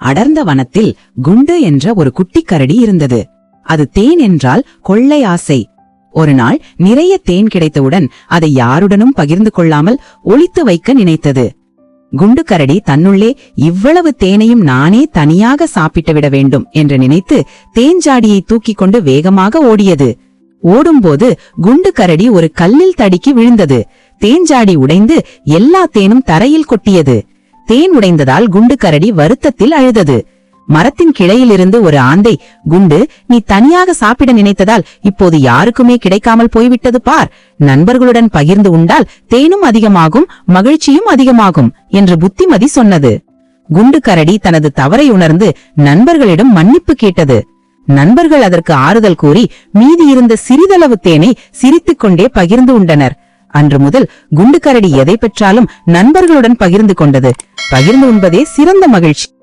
அடர்ந்த வனத்தில் குண்டு என்ற ஒரு குட்டி கரடி இருந்தது. அது தேன் என்றால் கொள்ளை ஆசை. ஒரு நாள் நிறைய தேன் கிடைத்தவுடன் அதை யாருடனும் பகிர்ந்து கொள்ளாமல் ஒளித்து வைக்க நினைத்தது. குண்டு கரடி தன்னுள்ளே இவ்வளவு தேனையும் நானே தனியாக சாப்பிட்டு விட வேண்டும் என்று நினைத்து தேன்ஜாடியை தூக்கிக் கொண்டு வேகமாக ஓடியது. ஓடும்போது குண்டு கரடி ஒரு கல்லில் தடுக்கி விழுந்தது. தேன்ஜாடி உடைந்து எல்லா தேனும் தரையில் கொட்டியது. தேன் உடைந்ததால் குண்டு கரடி வருத்தத்தில் அழுதது. மரத்தின் கிளையிலிருந்து ஒரு ஆந்தை குண்டு நீ தனியாக சாப்பிட நினைத்ததால் இப்போது யாருக்குமே கிடைக்காமல் போய்விட்டது பார். நண்பர்களுடன் பகிர்ந்து உண்டால் தேனும் அதிகமாகும் மகிழ்ச்சியும் அதிகமாகும் என்று புத்திமதி சொன்னது. குண்டு கரடி தனது தவறை உணர்ந்து நண்பர்களிடம் மன்னிப்பு கேட்டது. நண்பர்கள் அதற்கு ஆறுதல் கூறி மீதி இருந்த சிறிதளவு தேனை சிரித்துக் கொண்டே பகிர்ந்து உண்டனர். அன்று முதல் குண்டு கரடி எதை பெற்றாலும் நண்பர்களுடன் பகிர்ந்து கொண்டது. பகிர்ந்து உண்பதே சிறந்த மகிழ்ச்சி.